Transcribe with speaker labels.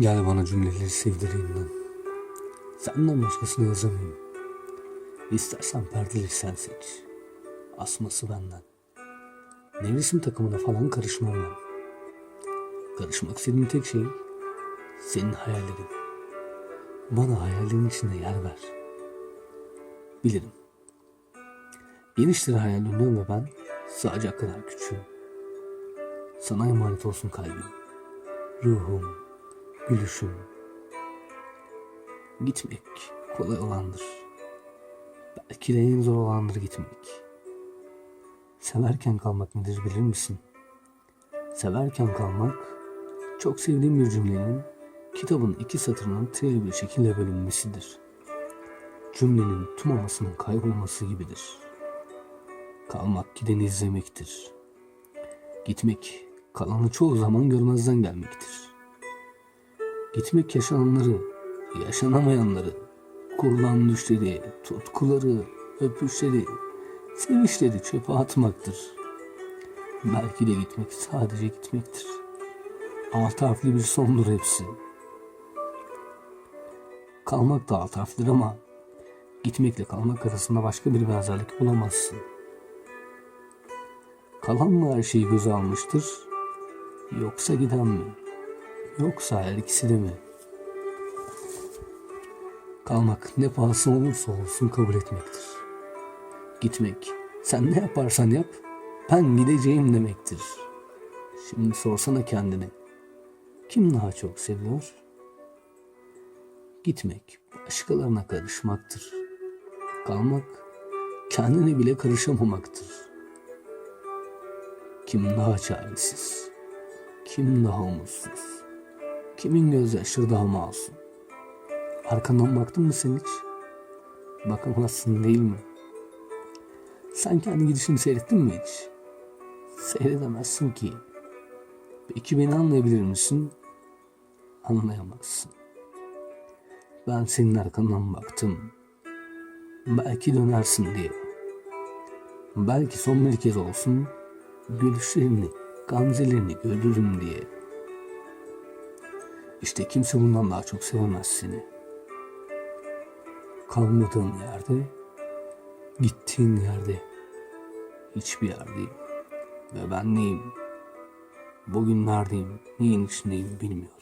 Speaker 1: Gel bana cümleleri sevdireyim lan. Senden başkasını yazamayayım. İstersen perdeleri sen seç. Asması benden. Nevresim takımına falan karışmam ben. Karışmak istediğim tek şey senin hayallerin. Bana hayallerin içinde yer ver. Bilirim. Geniştir hayal dünyam ve ben sığacak kadar küçüğüm. Sana emanet olsun kalbim, ruhum, gülüşüm. Gitmek kolay olandır. Belki de en zor olandır gitmek. Severken kalmak nedir bilir misin? Severken kalmak, çok sevdiğim bir cümlenin kitabın iki satırının treli bir şekilde bölünmesidir. Cümlenin tüm amasının kaybolması gibidir. Kalmak gideni izlemektir. Gitmek, kalanı çoğu zaman görmezden gelmektir. Gitmek yaşananları, yaşanamayanları, kurulan düşleri, tutkuları, öpüşleri, sevinçleri çöpe atmaktır. Belki de gitmek sadece gitmektir. Alt harfli bir sondur hepsi. Kalmak da alt harflidir ama gitmekle kalmak arasında başka bir benzerlik bulamazsın. Kalan mı her şeyi göze almıştır? Yoksa giden mi? Yoksa her ikisi de mi? Kalmak ne pahasına olursa olsun kabul etmektir. Gitmek, sen ne yaparsan yap, ben gideceğim demektir. Şimdi sorsana kendine, kim daha çok seviyor? Gitmek, başkalarına karışmaktır. Kalmak, kendine bile karışamamaktır. Kim daha çaresiz? Kim daha umutsuz? Kimin gözyaşları daha masum? Arkandan baktın mı sen hiç? Bakamazsın değil mi? Sen kendi gidişini seyrettin mi hiç? Seyredemezsin ki. Peki beni anlayabilir misin? Anlayamazsın. Ben senin arkandan baktım. Belki dönersin diye. Belki son bir kez olsun gülüşlerini, gamzelerini görürüm diye. İşte kimse bundan daha çok sevemez seni. Kalmadığın yerde, gittiğin yerde, hiçbir yerdeyim. Ve ben neyim? Bugün neredeyim, neyin içindeyim bilmiyorum.